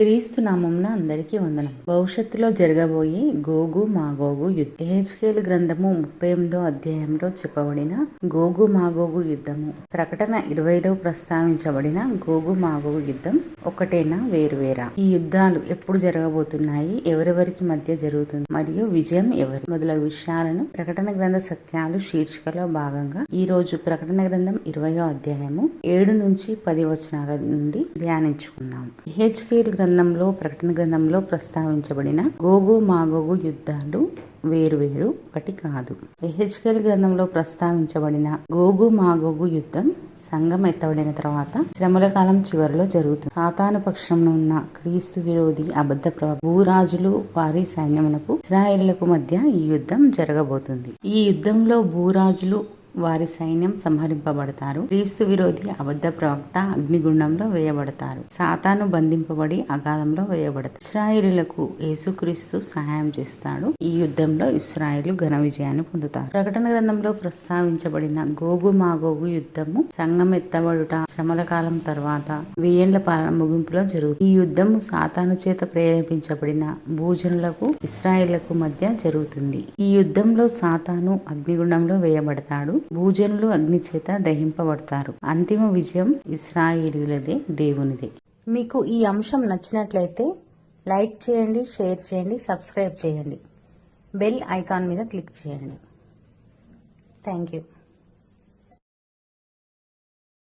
క్రీస్తు నామంన అందరికీ వందనం. భవిష్యత్తులో జరగబోయే గోగు మాగోగు యుద్ధం ఏహెచ్కేల్ గ్రంథము ముప్పై ఎనిమిదో అధ్యాయంలో చెప్పబడిన గోగు మాగోగు యుద్ధము. ప్రకటన ఇరవైలో ప్రస్తావించబడిన గోగు మాగోగు యుద్ధం ఒకటేనా వేరువేరా? ఈ యుద్ధాలు ఎప్పుడు జరగబోతున్నాయి? ఎవరెవరికి మధ్య జరుగుతుంది? మరియు విజయం ఎవరి? మొదలగు విషయాలను ప్రకటన గ్రంథ సత్యాలు శీర్షికలో భాగంగా ఈ రోజు ప్రకటన గ్రంథం ఇరవయో అధ్యాయము ఏడు నుంచి పది వచనాల నుండి ధ్యానించుకుందాం. హెచ్కేల్ గ్రంథంలో ప్రకటన గ్రంథంలో ప్రస్తావించబడిన గోగు మాగోగు యుద్ధాలు వేరు వేరు ఒకటి కాదు. ఎహెచ్కెల్ గ్రంథంలో ప్రస్తావించబడిన గోగు మాగోగు యుద్ధం సంఘం ఎత్తబడిన తర్వాత శ్రమల కాలం చివరిలో జరుగుతుంది. సాతాను పక్షంలో ఉన్న క్రీస్తు విరోధి అబద్ధ భూరాజులు వారి సైన్యములకు ఇస్రాయేళ్ళకు మధ్య ఈ యుద్ధం జరగబోతుంది. ఈ యుద్ధంలో భూరాజులు వారి సైన్యం సంహరింపబడతారు. క్రీస్తు విరోధి అబద్ధ ప్రవక్త అగ్నిగుండంలో వేయబడతారు. సాతాను బంధింపబడి అగాధంలో వేయబడతారు. ఇస్రాయిలులకు యేసుక్రీస్తు సహాయం చేస్తాడు. ఈ యుద్ధంలో ఇస్రాయిలు ఘన విజయాన్ని పొందుతారు. ప్రకటన గ్రంథంలో ప్రస్తావించబడిన గోగు మాగోగు యుద్ధము సంఘం ఎత్తబడుట శ్రమల కాలం తర్వాత వెయ్యేళ్ళ పాలన ముగింపులో జరుగుతుంది. ఈ యుద్ధము సాతాను చేత ప్రేరేపించబడిన భూజనులకు ఇస్రాయిలకు మధ్య జరుగుతుంది. ఈ యుద్ధంలో సాతాను అగ్నిగుండంలో వేయబడతాడు. భూజనులు అగ్ని చేత దహింపబడతారు. అంతిమ విజయం ఇస్రాయేలీలదే దేవునిదే. మీకు ఈ అంశం నచ్చినట్లయితే లైక్ చేయండి షేర్ చేయండి సబ్స్క్రైబ్ చేయండి. బెల్ ఐకాన్ మీద క్లిక్ చేయండి. Thank you.